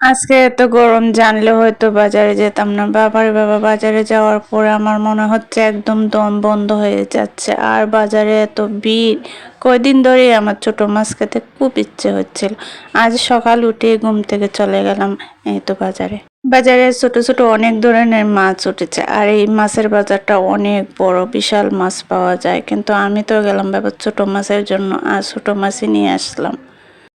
আজকে এত গরম, জানলে হয়তো বাজারে যেতাম না। বাবার বাবা বাজারে যাওয়ার পরে আমার মনে হচ্ছে একদম দম বন্ধ হয়ে যাচ্ছে। আর বাজারে এত ভিড়, কয়দিন ধরেই আমার ছোট মাছ খেতে খুব ইচ্ছে হচ্ছিল। আজ সকাল উঠে ঘুম থেকে চলে গেলাম এই তো বাজারে। বাজারে ছোট ছোট অনেক ধরনের মাছ উঠেছে, আর এই মাছের বাজারটা অনেক বড়, বিশাল মাছ পাওয়া যায়। কিন্তু আমি তো গেলাম ব্যাপার ছোট মাছের জন্য, আর ছোট মাছই নিয়ে আসলাম।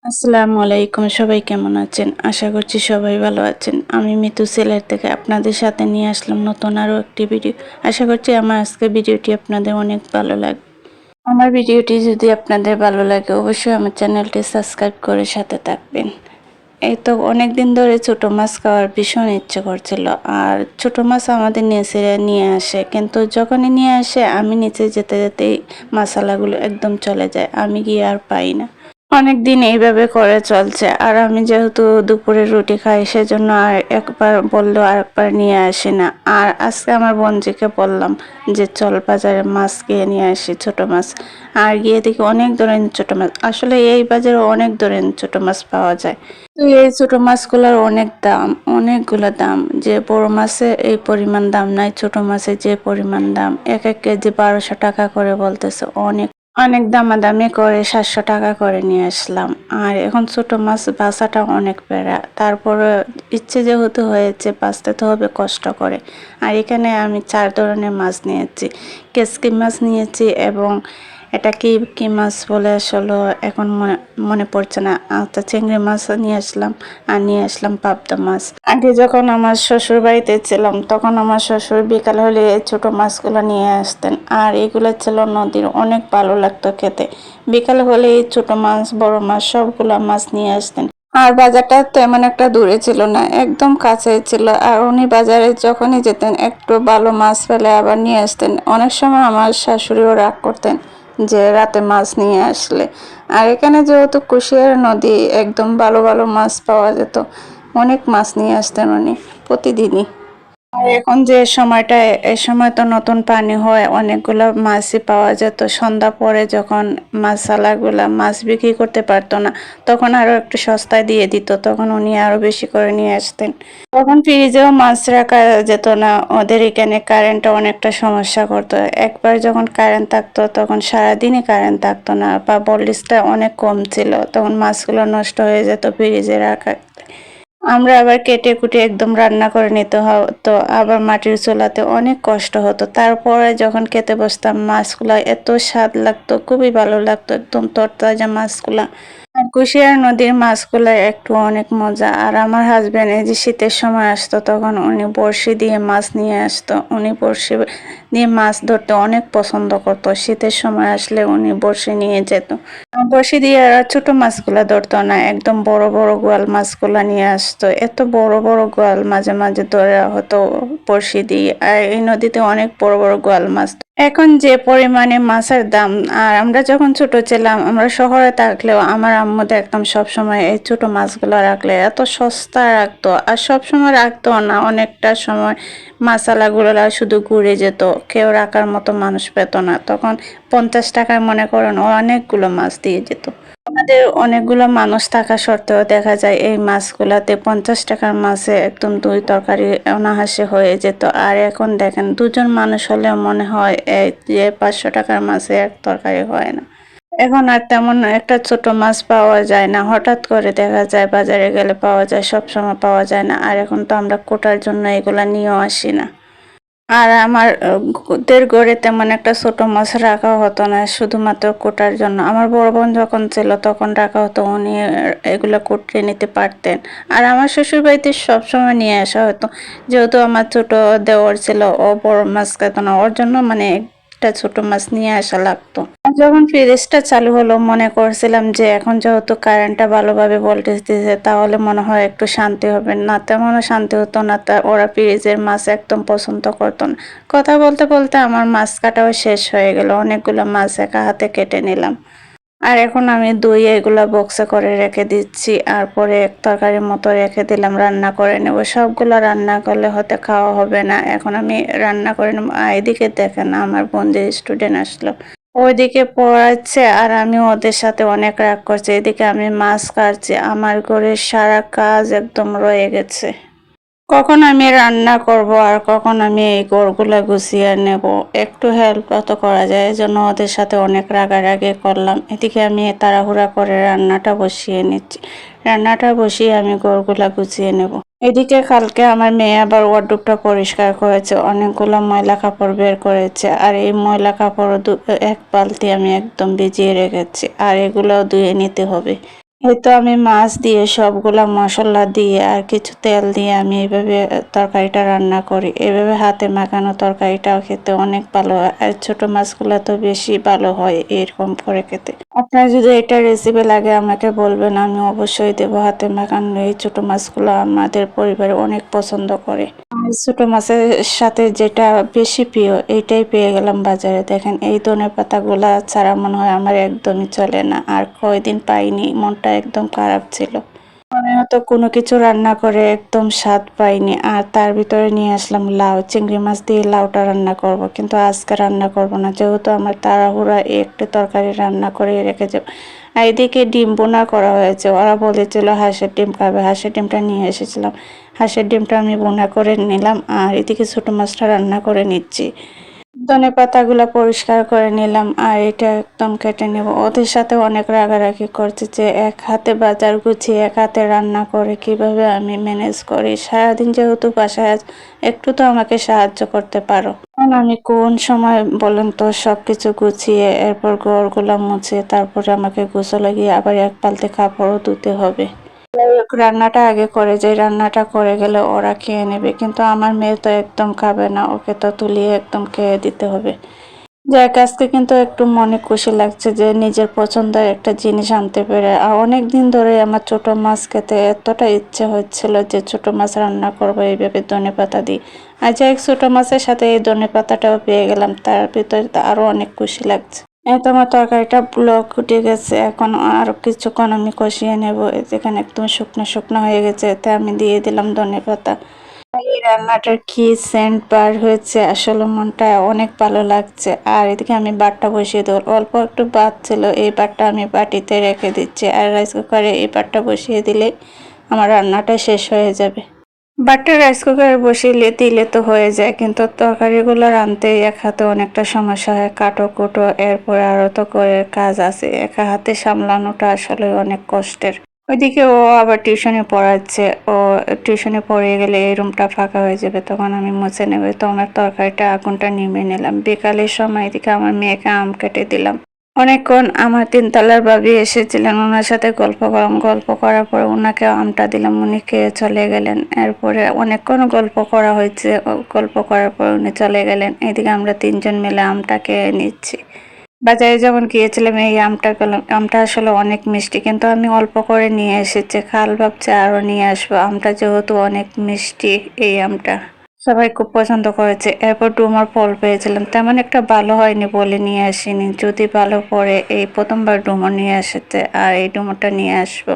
আসসালামু আলাইকুম, সবাই কেমন আছেন? আশা করছি সবাই ভালো আছেন। আমি মিতু সেলের থেকে আপনাদের সাথে নিয়ে আসলাম নতুন আরও একটি ভিডিও। আশা করছি আমার আজকে ভিডিওটি আপনাদের অনেক ভালো লাগবে আমার ভিডিওটি যদি আপনাদের ভালো লাগে, অবশ্যই আমার চ্যানেলটি সাবস্ক্রাইব করে সাথে থাকবেন। এই তো অনেক দিন ধরে ছোট মাছ খাওয়ার ভীষণ ইচ্ছে করছিল, আর ছোট মাছ আমাদের নিচে নিয়ে আসে। কিন্তু যখনই নিয়ে আসে, আমি নিচে যেতে যেতেই মশালাগুলো একদম চলে যায়, আমি গিয়ে আর পাই না। অনেক দিন এইভাবে করে চলছে। আর আমি যেহেতু দুপুরে রুটি খাই, সেজন্য আর একবার বলল আর একবার নিয়ে আসি না। আর আজকে আমার বোনজিকে বললাম যে, চল বাজারে মাছ গিয়ে নিয়ে আসি, ছোট মাছ। আর গিয়ে দেখি অনেক ধরনের ছোট মাছ। আসলে এই বাজারে অনেক ধরনের ছোট মাছ পাওয়া যায়। তো এই ছোট মাছগুলোর অনেক দাম, অনেকগুলো দাম। যে বড় মাছে এই পরিমাণ দাম, নাই ছোট মাছে যে পরিমাণ দাম। এক এক কেজি বারোশো টাকা করে বলতেছে, অনেক অনেক দামা দামি করে সাতশো টাকা করে নিয়ে আসলাম। আর এখন ছোট মাছ বাসাটা অনেক প্যারা। তারপরে ইচ্ছে যেহেতু হয়েছে বাঁচতে, তো হবে কষ্ট করে। আর এখানে আমি চার ধরনের মাছ নিয়েছি। কেসকি মাছ নিয়েছি এবং এটা কি কি মাছ বলে আসলে এখন মনে পড়ছে না। আচ্ছা চিংড়ি মাছ নিয়ে আসলাম, আর নিয়ে আসলাম পাবদা মাছ। আগে যখন আমার শ্বশুর বাড়িতে ছিলাম, তখন আমার শ্বশুর বিকাল হলে ছোটো মাছগুলো নিয়ে আসতেন। আর এগুলো ছিল নদীর, অনেক ভালো লাগতো খেতে। বিকাল হলে ছোটো মাছ, বড় মাছ, সবগুলো মাছ নিয়ে আসতেন। আর বাজারটা তেমন একটা দূরে ছিল না, একদম কাছে ছিল। আর উনি বাজারে যখনই যেতেন, একটু ভালো মাছ পেলে আবার নিয়ে আসতেন। অনেক সময় আমার শাশুড়িও রাগ করতেন। যে রাতে মাছ নিয়ে আসলে। আর এখানে যেহেতু কুশিয়ার নদী, একদম ভালো ভালো মাছ পাওয়া যেত। অনেক মাছ নিয়ে আসতেন উনি, প্রতিদিনই। এখন যে সময়টা এই সময় তো নতুন পানি হয়, অনেকগুলো মাছই পাওয়া যেত। সন্ধ্যা পরে যখন মাছালাগুলা মাছ বিক্রি করতে পারতো না, তখন আরও একটু সস্তায় দিয়ে দিত, তখন উনি আরও বেশি করে নিয়ে আসতেন। তখন ফ্রিজেও মাছ রাখা যেত না, ওদের এখানে কারেন্টটা অনেকটা সমস্যা করতো। একবার যখন কারেন্ট থাকতো, তখন সারাদিনই কারেন্ট থাকতো না, বা বলিসটা অনেক কম ছিল, তখন মাছগুলো নষ্ট হয়ে যেত ফ্রিজে রাখা আমরা আবার কেটে কুটে একদম রান্না করে নিতে হতো, আবার মাটির চুলাতে অনেক কষ্ট হতো। তারপরে যখন খেতে বসতাম, মাছগুলা এত স্বাদ লাগতো, খুবই ভালো লাগতো, একদম তরতাজা মাছগুলা। কুশিয়ার নদীর মাছগুলো একটু অনেক মজা। আর আমার হাজব্যান্ড এই যে শীতের সময় আসতো, তখন উনি বড়শি দিয়ে মাছ নিয়ে আসতো। উনি বড়শি দিয়ে মাছ ধরতে অনেক পছন্দ করতো। শীতের সময় আসলে উনি বড়শি নিয়ে যেত। বড়শি দিয়ে আর ছোট মাছগুলা ধরতো না, একদম বড় বড় গোয়াল মাছগুলা নিয়ে আসতো। এত বড় বড় গোয়াল মাঝে মাঝে ধরা হতো বসে দিয়ে, আর এই নদীতে অনেক বড় বড় গোয়াল মাছ এখন যে পরিমাণে মাছের দাম, আর আমরা যখন ছোট ছিলাম, আমরা শহরে থাকলেও আমার আম্মু দেখতাম সবসময় এই ছোট মাছগুলো রাখলে এত সস্তা রাখতো। আর সব সময় রাখতো না, অনেকটা সময় মাসালাগুলো শুধু ঘুরে যেত, কেউ রাখার মতো মানুষ পেত না। তখন পঞ্চাশ টাকায় মনে করেন অনেকগুলো মাছ দিয়ে যেত। আমাদের অনেকগুলো মানুষ থাকা সত্ত্বেও দেখা যায় এই মাছগুলাতে পঞ্চাশ টাকার মাছে একদম দুই তরকারি অনাহাসে হয়ে যেত। আর এখন দেখেন, দুজন মানুষ হলে মনে হয় এই যে পাঁচশো টাকার মাছে এক তরকারি হয় না। এখন আর তেমন একটা ছোট মাছ পাওয়া যায় না। হঠাৎ করে দেখা যায় বাজারে গেলে পাওয়া যায় সব সময় পাওয়া যায় না। আর এখন তো আমরা কোটার জন্য এগুলা নিয়েও আসি না। আর আমার দের গড়ে তেমন একটা ছোট মাছ রাখা হতো না, শুধুমাত্র কোটার জন্য। আমার বড় বোন যখন ছিল, তখন রাখা হতো, উনি এগুলো কুটিয়ে নিতে পারতেন। আর আমার শ্বশুর বাড়িতে সবসময় নিয়ে আসা হতো। যেহেতু আমার ছোট দেওয়ার ছিল, ও বড় মাছ খেত না। ওর জন্য মানে একটা ছোট মাছ নিয়ে আসা লাগতো। যখন ফ্রিজটা চালু হলো, মনে করছিলাম যে এখন যেহেতু কারেন্টটা ভালোভাবে ভোল্টেজ দিয়েছে, তাহলে মনে হয় একটু শান্তি হবে। না, তেমনও শান্তি হতো না, তা ওরা ফ্রিজের মাছ একদম পছন্দ করতো না। কথা বলতে বলতে আমার মাছ কাটাও শেষ হয়ে গেল। অনেকগুলো মাছ একা হাতে কেটে নিলাম। আর এখন আমি দই এগুলো বক্সে করে রেখে দিচ্ছি। আর পরে এক তরকারির মতো রেখে দিলাম, রান্না করে নেব। সবগুলো রান্না করলে হতে খাওয়া হবে না। এখন আমি রান্না করে নেব। এদিকে দেখেন আমার বন্ধু স্টুডেন্ট আসলো, ওইদিকে পড়াচ্ছে আর আমি ওদের সাথে অনেক রাগ করছি। এদিকে আমি মাছ কাটছি। আমার ঘরের সারা কাজ একদম রয়ে গেছে। কখন আমি রান্না করব আর কখন আমি এই গোড়গুলো গুছিয়ে নেব? একটু হেল্প তো করা যায়। এজন্য ওদের সাথে অনেক রাগারাগি করলাম। এদিকে আমি তাড়াহুড়া করে রান্নাটা বসিয়ে নিচ্ছি। রান্নাটা বসিয়ে আমি গোড়গুলা গুছিয়ে নেব। এদিকে কালকে আমার মেয়ে আবার ওয়ার্ডরোবটা পরিষ্কার করেছে। অনেকগুলো ময়লা কাপড় বের করেছে। আর এই ময়লা কাপড় এক বালতি আমি একদম ভিজিয়ে রেখেছি। আর এগুলো ধুয়ে নিতে হবে। এই তো আমি মাছ দিয়ে, সবগুলা মশলা দিয়ে আর কিছু তেল দিয়ে আমি এইভাবে তরকারিটা রান্না করি। এভাবে হাতে মাখানো তরকারিটাও খেতে অনেক ভালো হয়। আর ছোটো মাছগুলো তো বেশি ভালো হয় এরকম করে খেতে। আপনার যদি এটা রেসিপি লাগে, আমাকে বলবেন, আমি অবশ্যই দেবো হাতে মাখানো এই ছোট মাছগুলো আমাদের পরিবারে অনেক পছন্দ করে। ছোট মাছের সাথে যেটা বেশি প্রিয়, এইটাই পেয়ে গেলাম বাজারে। দেখেন, এই ধনে পাতাগুলা ছাড়া মনে হয় আমার একদমই চলে না। আর কয়দিন পাইনি, মনটা একদম খারাপ ছিল। মনে হতো কোনো কিছু রান্না করে একদম স্বাদ পাইনি। আর তার ভিতরে নিয়ে আসলাম লাউ, চিংড়ি মাছ দিয়ে লাউটা রান্না করব। কিন্তু আজকে রান্না করব না। যেহেতু আমার তাড়াহুড়া একটু তরকারি রান্না করে রেখে যাব আর এদিকে ডিম বোনা করা হয়েছে। ওরা বলেছিল হাঁসের ডিম খাবে। হাঁসের ডিমটা নিয়ে এসেছিলাম। হাঁসের ডিমটা আমি বোনা করে নিলাম। আর এদিকে ছোটো মাছটা রান্না করে নিচ্ছি। ধনে পাতাগুলো পরিষ্কার করে নিলাম আর এটা একদম কেটে নেব। ওদের সাথে অনেক রাগারাগি করছে যে এক হাতে বাজার গুছিয়ে এক হাতে রান্না করে কীভাবে আমি ম্যানেজ করি। সারাদিন যেহেতু বাসায় একটু তো আমাকে সাহায্য করতে পারো। আমি কোন সময় বলেন তো সব কিছু গুছিয়ে, এরপর ঘরগুলো মুছে, তারপরে আমাকে গোসলে গিয়ে আবার এক পালতে কাপড়ও ধুতে হবে। রান্নাটা আগে করে যে রান্নাটা করে গেলে ওরা খেয়ে নেবে। কিন্তু আমার মেয়ে তো একদম খাবে না, ওকে তো তুলিয়ে একদম খেয়ে দিতে হবে। যার কাছকে কিন্তু একটু মনে খুশি লাগছে যে নিজের পছন্দের একটা জিনিস আনতে পেরে। আর অনেক দিন ধরে আমার ছোট মাছ খেতে এতটা ইচ্ছে হচ্ছিল যে ছোট মাছ রান্না করব এইভাবে ধনে পাতা দিই আর যাই ছোট মাছের সাথে এই ধনে পাতাটাও পেয়ে গেলাম, তার ভিতরে আরও অনেক খুশি লাগছে। এই তো আমার তরকারিটা ব্লক উঠে গেছে। এখন আর কিছুক্ষণ আমি কষিয়ে নেব। যেখানে একদম শুকনো শুকনো হয়ে গেছে। এতে আমি দিয়ে দিলাম ধনে পাতা। এই রান্নাটার কি সেন্ট বার হয়েছে? আসলে মনটা অনেক ভালো লাগছে। আর এদিকে আমি বাটটা বসিয়ে দেবো। অল্প একটু বাদ ছিল। এই বাটটা আমি বাটিতে রেখে দিচ্ছি। আর রাইস কুকারে এই বাটটা বসিয়ে দিলে আমার রান্নাটা শেষ হয়ে যাবে। বাটটা রাইস কুকারে বসিয়ে দিলে তো হয়ে যায়, কিন্তু তরকারিগুলো রাঁধতে এক হাতে অনেকটা সমস্যা হয়। কাটো, কুটো, এরপরে আরও তো করে কাজ আছে। একা হাতে সামলানোটা আসলে অনেক কষ্টের। ওইদিকে ও আবার টিউশনে পড়াচ্ছে। ও টিউশনে পড়ে গেলে এই রুমটা ফাঁকা হয়ে যাবে, তখন আমি মুছে নেবে। তো আমার তরকারিটা আগুনটা নেমে নিলাম। বিকালের সময় এদিকে আমার মেয়েকে আম কেটে দিলাম। অনেকক্ষণ আমার তিনতলার বাবি এসেছিলেন। ওনার সাথে গল্প গল্প করার পর ওনাকে আমটা দিলাম, উনি খেয়ে চলে গেলেন। এরপরে অনেকক্ষণ গল্প করা হয়েছে। গল্প করার পর উনি চলে গেলেন। এদিকে আমরা তিনজন মিলে আমটা খেয়ে নিচ্ছি। বাজারে যখন গিয়েছিলাম, এই আমটা আমটা আসলে অনেক মিষ্টি, কিন্তু আমি অল্প করে নিয়ে এসেছি। খাল ভাবছে আরও নিয়ে আসব। আমটা যেহেতু অনেক মিষ্টি, এই আমটা। সবাই খুব পছন্দ করেছে। এরপর ডুমার ফল পেয়েছিলাম। তেমন একটা ভালো হয়নি বলে নিয়ে আসিনি। যদি ভালো পড়ে, এই প্রথমবার ডুমো নিয়ে এসেছে আর এই ডুমোটা নিয়ে আসব।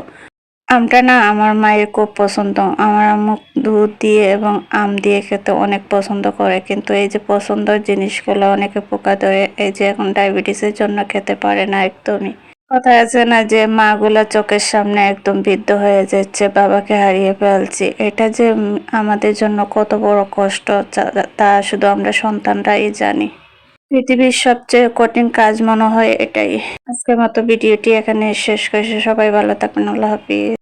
আমটা না আমার মায়ের খুব পছন্দ। আমার আম্মু দুধ দিয়ে এবং আম দিয়ে খেতে অনেক পছন্দ করে। কিন্তু এই যে পছন্দের জিনিসগুলো অনেকে পোকা ধরে, এই যে এখন ডায়াবেটিসের জন্য খেতে পারে না একদমই। কথা আছে না যে মাগুলা চোখের সামনে একদম বৃদ্ধ হয়ে যাচ্ছে, বাবাকে হারিয়ে ফেলছি। এটা যে আমাদের জন্য কত বড় কষ্ট, তা শুধু আমরা সন্তানরাই জানি। পৃথিবীর সবচেয়ে কঠিন কাজ মনে হয় এটাই। আজকের মতো ভিডিওটি এখানে শেষ করেছে। সবাই ভালো থাকবেন। আল্লাহ হাফিজ।